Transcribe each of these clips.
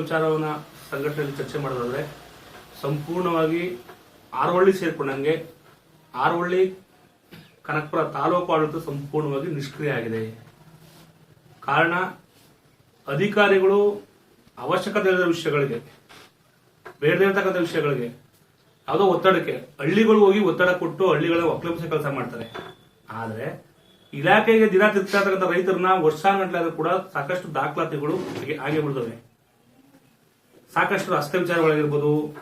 ವಿಚಾರವನ್ನ ಸಂಘಟನೆಯಲ್ಲಿ ಚರ್ಚೆ ಮಾಡೋದಾದ್ರೆ ಸಂಪೂರ್ಣವಾಗಿ ಆರವಳ್ಳಿ ಸೇರ್ಕೊಂಡಂಗೆ ಆರವಳ್ಳಿ ಕನಕಪುರ ತಾಲೂಕು ಆಡಳಿತ ಸಂಪೂರ್ಣವಾಗಿ ನಿಷ್ಕ್ರಿಯ ಆಗಿದೆ. ಕಾರಣ ಅಧಿಕಾರಿಗಳು ಅವಶ್ಯಕತೆ ಇಲ್ಲದ ವಿಷಯಗಳಿಗೆ, ಬೇಡದೇ ಇರತಕ್ಕಂಥ ವಿಷಯಗಳಿಗೆ, ಯಾವುದೋ ಒತ್ತಡಕ್ಕೆ ಹಳ್ಳಿಗಳು ಹೋಗಿ ಒತ್ತಡ ಕೊಟ್ಟು ಹಳ್ಳಿಗಳ ಒಕ್ಕಲಿಸ ಕೆಲಸ ಮಾಡ್ತಾರೆ. ಆದ್ರೆ ಇಲಾಖೆಗೆ ದಿನ ತಿರ್ಗ್ತಾ ರೈತರನ್ನ ವರ್ಷಾನುಗಟ್ಟಲೆ ಆದ್ರೂ ಕೂಡ ಸಾಕಷ್ಟು ದಾಖಲಾತಿಗಳು ಹಾಗೆ- ಬಿಡ್ತವೆ ಸಾಕಷ್ಟು ರಸ್ತೆ ವಿಚಾರಗಳಾಗಿರ್ಬೋದು,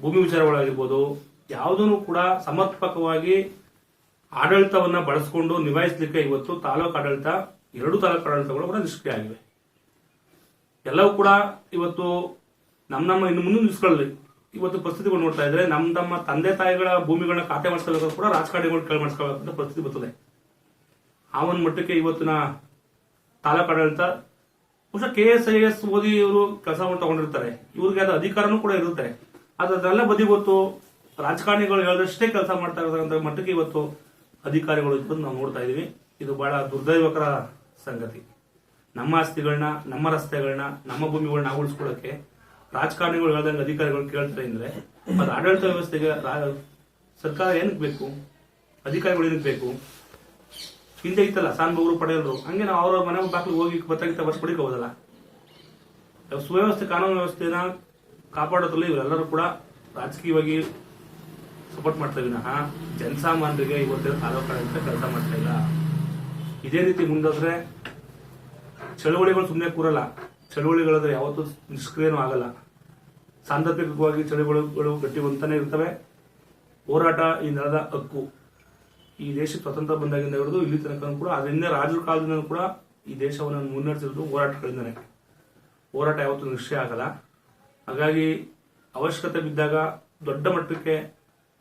ಭೂಮಿ ವಿಚಾರಗಳಾಗಿರ್ಬೋದು, ಯಾವುದನ್ನು ಕೂಡ ಸಮರ್ಪಕವಾಗಿ ಆಡಳಿತವನ್ನ ಬಳಸಿಕೊಂಡು ನಿಭಾಯಿಸಲಿಕ್ಕೆ ಇವತ್ತು ತಾಲೂಕು ಆಡಳಿತ, ಎರಡು ತಾಲೂಕು ಆಡಳಿತಗಳು ಕೂಡ ನಿಷ್ಕ್ರಿಯ ಆಗಿವೆ. ಎಲ್ಲವೂ ಕೂಡ ಇವತ್ತು ನಮ್ಮ ನಮ್ಮ ಇನ್ನು ಮುಂದೆ ನಿಲ್ಸ್ಕೊಳ್ಳಿ ಇವತ್ತು ಪರಿಸ್ಥಿತಿಗಳು ನೋಡ್ತಾ ಇದ್ರೆ ನಮ್ಮ ತಮ್ಮ ತಂದೆ ತಾಯಿಗಳ ಭೂಮಿಗಳನ್ನ ಖಾತೆ ಮಾಡಿಸ್ಕೋಬೇಕಾದ್ರೂ ಕೂಡ ರಾಜಕಾರಣಿಗಳು ಕೇಳಿ ಮಾಡಿಸ್ಕೋಬೇಕಂತ ಪರಿಸ್ಥಿತಿ ಬರ್ತದೆ. ಆ ಒಂದು ಮಟ್ಟಕ್ಕೆ ಇವತ್ತಿನ ತಾಲೂಕು ಆಡಳಿತ ಬಹುಶಃ ಕೆ ಎಸ್ ಐ ಎಸ್ ಓದಿ ಇವರು ಕೆಲಸವನ್ನು ತಗೊಂಡಿರ್ತಾರೆ. ಇವ್ರಿಗೆ ಅದು ಅಧಿಕಾರನೂ ಕೂಡ ಇರುತ್ತೆ. ಅದೆಲ್ಲ ಬದಿ ಗೊತ್ತು, ರಾಜಕಾರಣಿಗಳು ಹೇಳಿದಷ್ಟೇ ಕೆಲಸ ಮಾಡ್ತಾ ಇರೋದಂತ ಮಟ್ಟಕ್ಕೆ ಇವತ್ತು ಅಧಿಕಾರಿಗಳು ಇದ್ದು ನಾವು ನೋಡ್ತಾ ಇದೀವಿ. ಇದು ಬಹಳ ದುರ್ದೈವಕರ ಸಂಗತಿ. ನಮ್ಮ ಆಸ್ತಿಗಳನ್ನ ನಮ್ಮ ರಸ್ತೆಗಳನ್ನ ನಮ್ಮ ಭೂಮಿಗಳನ್ನ ನಾವು ಉಳಿಸ್ಕೊಳ್ಳೋಕೆ ರಾಜಕಾರಣಿಗಳು ಹೇಳ್ದಂಗೆ ಅಧಿಕಾರಿಗಳು ಕೇಳ್ತಾರೆ ಅಂದ್ರೆ, ಅದು ಆಡಳಿತ ವ್ಯವಸ್ಥೆಗೆ ಸರ್ಕಾರ ಏನಕ್ಕೆ ಬೇಕು? ಅಧಿಕಾರಿಗಳು ಏನಕ್ಕೆ ಬೇಕು? ಹಿಂದೆ ಇತ್ತಲ್ಲ ಸಾನ್ ಬಗ್ರು ಪಡೆಯಲ್ರು ಹಂಗೆ ನಾವು ಅವರ ಮನೆ ಬಾಗಿಲು ಹೋಗಿ ಬತ್ತಾಗಿತ್ತ ಬಸ್ ಹೋದಲ್ಲ ಸುವ್ಯವಸ್ಥೆ, ಕಾನೂನು ವ್ಯವಸ್ಥೆನ ಕಾಪಾಡೋದ್ರಲ್ಲಿ ಇವರೆಲ್ಲರೂ ಕೂಡ ರಾಜಕೀಯವಾಗಿ ಸಪೋರ್ಟ್ ಮಾಡ್ತಾ ವಿನಃ ಜನಸಾಮಾನ್ಯರಿಗೆ ಇವತ್ತಿನ ಆರೋಗ್ಯ ಕೆಲಸ ಮಾಡ್ತಾ ಇಲ್ಲ. ಇದೇ ರೀತಿ ಮುಂದೋದ್ರೆ ಚಳುವಳಿಗಳು ಸುಮ್ಮನೆ ಕೂರಲ್ಲ. ಚಳುವಳಿಗಳಾದ್ರೆ ಯಾವತ್ತೂ ನಿಷ್ಕ್ರಿಯನೂ ಆಗಲ್ಲ. ಸಾಂದರ್ಭಿಕವಾಗಿ ಚಳವಳಿಗಳು ಗಟ್ಟಿವಂತಾನೆ ಇರ್ತವೆ. ಹೋರಾಟ ಈ ನೆಲದ ಹಕ್ಕು. ಈ ದೇಶ ಸ್ವತಂತ್ರ ಬಂದಾಗಿಂದ ಹಿಡಿದು ಇಲ್ಲಿ ತನಕ ಕೂಡ ಅದರಿಂದ ರಾಜರ ಕಾಲದಿಂದ ಕೂಡ ಈ ದೇಶವನ್ನು ಮುನ್ನಡೆಸಿರೋದು ಹೋರಾಟಗಳಿಂದನೇ. ಹೋರಾಟ ಯಾವತ್ತೂ ನಿಶ್ಚಯ ಆಗಲ್ಲ. ಹಾಗಾಗಿ ಅವಶ್ಯಕತೆ ಬಿದ್ದಾಗ ದೊಡ್ಡ ಮಟ್ಟಕ್ಕೆ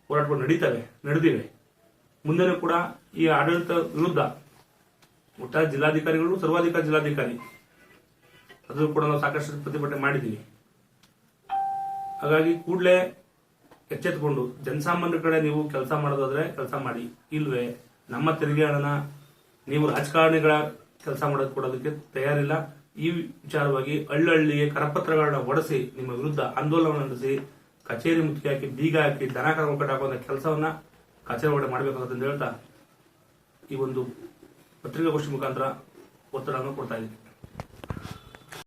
ಹೋರಾಟಗಳು ನಡೀತವೆ, ನಡೆದಿವೆ. ಮುಂದೆನೂ ಕೂಡ ಈ ಆಡಳಿತ ವಿರುದ್ಧ ಒಟ್ಟಾರೆ ಜಿಲ್ಲಾಧಿಕಾರಿಗಳು, ಸರ್ವಾಧಿಕಾರಿ ಜಿಲ್ಲಾಧಿಕಾರಿ, ಅದು ಕೂಡ ನಾವು ಸಾಕಷ್ಟು ಪ್ರತಿಭಟನೆ ಮಾಡಿದ್ದೀವಿ. ಹಾಗಾಗಿ ಕೂಡಲೇ ಎಚ್ಚೆತ್ತುಕೊಂಡು, ಜನಸಾಮಾನ್ಯರ ಕಡೆ ನೀವು ಕೆಲಸ ಮಾಡೋದಾದ್ರೆ ಕೆಲಸ ಮಾಡಿ. ಇಲ್ವೇ, ನಮ್ಮ ತೆರಿಗೆ ಹಣನ ನೀವು ರಾಜಕಾರಣಿಗಳ ಕೆಲಸ ಮಾಡೋದು ಕೊಡೋದಕ್ಕೆ ತಯಾರಿಲ್ಲ. ಈ ವಿಚಾರವಾಗಿ ಹಳ್ಳಹಳ್ಳಿಗೆ ಕರಪತ್ರಗಳನ್ನ ಒಡಿಸಿ, ನಿಮ್ಮ ವಿರುದ್ಧ ಆಂದೋಲನ ನಡೆಸಿ, ಕಚೇರಿ ಮುತ್ತಿಗೆ ಹಾಕಿ, ಬೀಗ ಹಾಕಿ, ದನ ಕರ್ಕೊಂಡು ಹಾಕುವಂತ ಕೆಲಸವನ್ನ ಕಚೇರಿ ಒಳಗಡೆ ಅಂತ ಹೇಳ್ತಾ ಈ ಒಂದು ಪತ್ರಿಕಾಗೋಷ್ಠಿ ಮುಖಾಂತರ ಒತ್ತಡವನ್ನು ಕೊಡ್ತಾ ಇದ್ದೀನಿ.